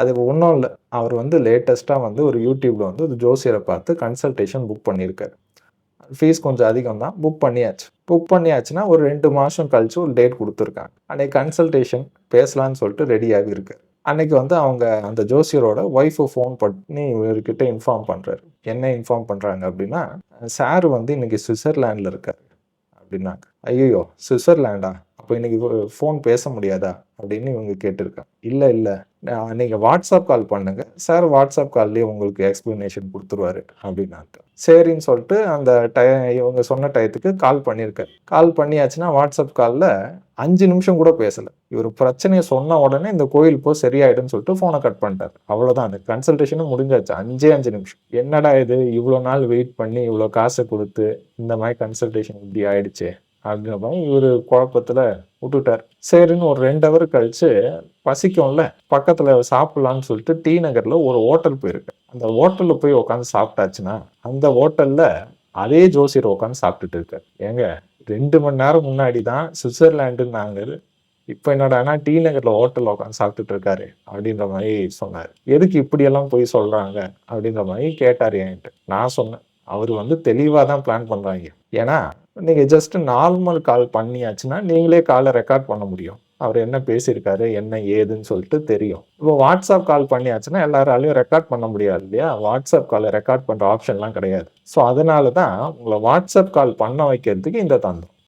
அது ஒன்றும் இல்லை. அவர் வந்து லேட்டஸ்ட்டாக வந்து ஒரு யூடியூப்பில் வந்து ஒரு ஜோசியரை பார்த்து கன்சல்டேஷன் புக் பண்ணியிருக்காரு. ஃபீஸ் கொஞ்சம் அதிகம் தான் புக் பண்ணியாச்சு. புக் பண்ணியாச்சுன்னா ஒரு ரெண்டு மாதம் கழிச்சு ஒரு டேட் கொடுத்துருக்காங்க. அன்றைக்கி கன்சல்டேஷன் பேசலான்னு சொல்லிட்டு ரெடியாகி இருக்கு. அன்னைக்கு வந்து அவங்க அந்த ஜோசியரோட ஒய்ஃபை ஃபோன் பண்ணி இவர்கிட்ட இன்ஃபார்ம் பண்ணுறாரு என்ன இன்ஃபார்ம் பண்ணுறாங்க அப்படின்னா சார் வந்து இன்னைக்கு சுவிட்சர்லேண்டில் இருக்கார். அப்படின்னாங்க. ஐயோ சுவிட்சர்லேண்டா அப்போ இன்னைக்கு ஃபோன் பேச முடியாதா? அப்படின்னு இவங்க கேட்டிருக்காங்க இல்லை இல்லை. நீங்கள் வாட்ஸ்அப் கால் பண்ணுங்க. சார் வாட்ஸ்அப் கால்லேயே உங்களுக்கு எக்ஸ்ப்ளனேஷன் கொடுத்துருவாரு அப்படின்னாங்க. சரின்னு சொல்லிட்டு அந்த டை இவங்க சொன்ன டயத்துக்கு கால் பண்ணியிருக்காரு. கால் பண்ணியாச்சுன்னா வாட்ஸ்அப் காலில் அஞ்சு நிமிஷம் கூட பேசலை. இவர் பிரச்சனையை சொன்ன உடனே இந்த கோயில் போ சரியாயிடும்னு சொல்லிட்டு ஃபோனை கட் பண்ணிட்டார். அவ்வளோதான் அந்த கன்சல்டேஷனும் முடிஞ்சாச்சு. அஞ்சே அஞ்சு நிமிஷம். என்னடா இது? இவ்வளோ நாள் வெயிட் பண்ணி இவ்வளோ காசை கொடுத்து இந்த மாதிரி கன்சல்டேஷன் இப்படி ஆயிடுச்சு? அப்படின்ற மாதிரி இவர் குழப்பத்தில் விட்டுட்டார். சரின்னு ஒரு ரெண்டு ஹவர் கழிச்சு பசிக்கும்ல பக்கத்தில் சாப்பிட்லான்னு சொல்லிட்டு டி நகரில் ஒரு ஹோட்டல் போயிருக்கு. அந்த ஹோட்டலில் போய் உட்காந்து சாப்பிட்டாச்சுன்னா அந்த ஹோட்டலில் அதே ஜோசியர் உட்காந்து சாப்பிட்டுட்டு இருக்கார். ஏங்க ரெண்டு மணி நேரம் முன்னாடி தான் சுவிட்சர்லாண்டுன்னாங்க இப்போ என்னடானா டி நகரில் ஹோட்டலில் உட்காந்து சாப்பிட்டுட்டு இருக்காரு அப்படின்ற மாதிரி சொன்னார். எதுக்கு இப்படியெல்லாம் போய் சொல்கிறாங்க அப்படின்ற மாதிரி கேட்டார் என்கிட்ட. நான் சொன்னேன் அவர் வந்து தெளிவாக தான் பிளான் பண்ணுறாங்க ஏன்னா நீங்கள் ஜஸ்ட் நார்மல் கால் பண்ணியாச்சுன்னா நீங்களே காலை ரெக்கார்ட் பண்ண முடியும். அவர் என்ன பேசியிருக்காரு என்ன ஏதுன்னு சொல்லிட்டு தெரியும். இப்போ வாட்ஸ்அப் கால் பண்ணியாச்சுன்னா எல்லாராலையும் ரெக்கார்ட் பண்ண முடியாது இல்லையா? வாட்ஸ்அப் காலை ரெக்கார்ட் பண்ணுற ஆப்ஷன்லாம் கிடையாது. ஸோ அதனால தான் உங்களை வாட்ஸ்அப் கால் பண்ண வைக்கிறதுக்கு இந்த தந்தம்.